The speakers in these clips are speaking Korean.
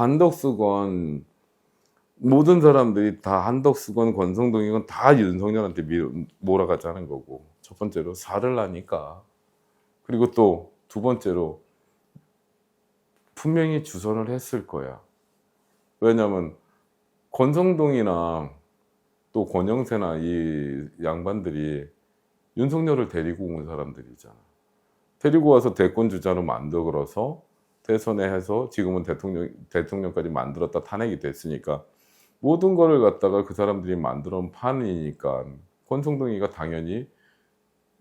한덕수건 모든 사람들이 다 한덕수건 권성동이건 다 윤석열한테 밀- 몰아가자는 거고 첫 번째로 살을 나니까 그리고 또 두 번째로 분명히 주선을 했을 거야. 왜냐면 권성동이나 또 권영세나 이 양반들이 윤석열을 데리고 온 사람들이잖아. 데리고 와서 대권 주자로 만들어서 대선에 해서 지금은 대통령 대통령까지 만들었다 탄핵이 됐으니까 모든 거를 갖다가 그 사람들이 만들어 온 판이니까 권성동이가 당연히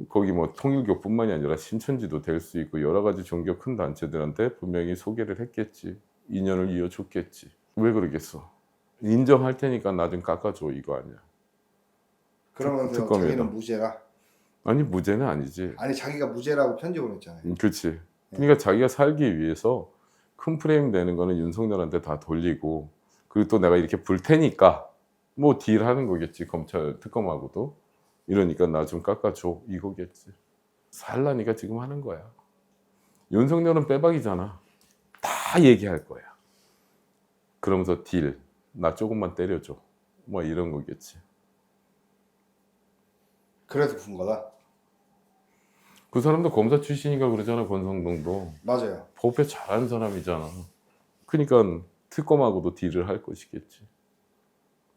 거기 뭐 통일교뿐만이 아니라 신천지도 될 수 있고 여러 가지 종교 큰 단체들한테 분명히 소개를 했겠지 인연을 이어줬겠지 왜 그러겠어 인정할 테니까 나 좀 깎아줘 이거 아니야 그러면서 특검이다. 자기는 무죄라. 아니 무죄는 아니지 아니 자기가 무죄라고 편집을 했잖아요. 음, 그렇지. 그러니까 자기가 살기 위해서 큰 프레임 되는 거는 윤석열한테 다 돌리고 그리고 또 내가 이렇게 불 테니까 뭐 딜하는 거겠지 검찰 특검하고도 이러니까 나 좀 깎아줘 이거겠지. 살라니까 지금 하는 거야. 윤석열은 빼박이잖아. 다 얘기할 거야. 그러면서 딜, 나 조금만 때려줘. 뭐 이런 거겠지. 그래서 군 거다. 그 사람도 검사 출신이니까 그러잖아 권성동도. 맞아요. 법에 잘하는 사람이잖아. 그러니까 특검하고도 딜을 할 것이겠지.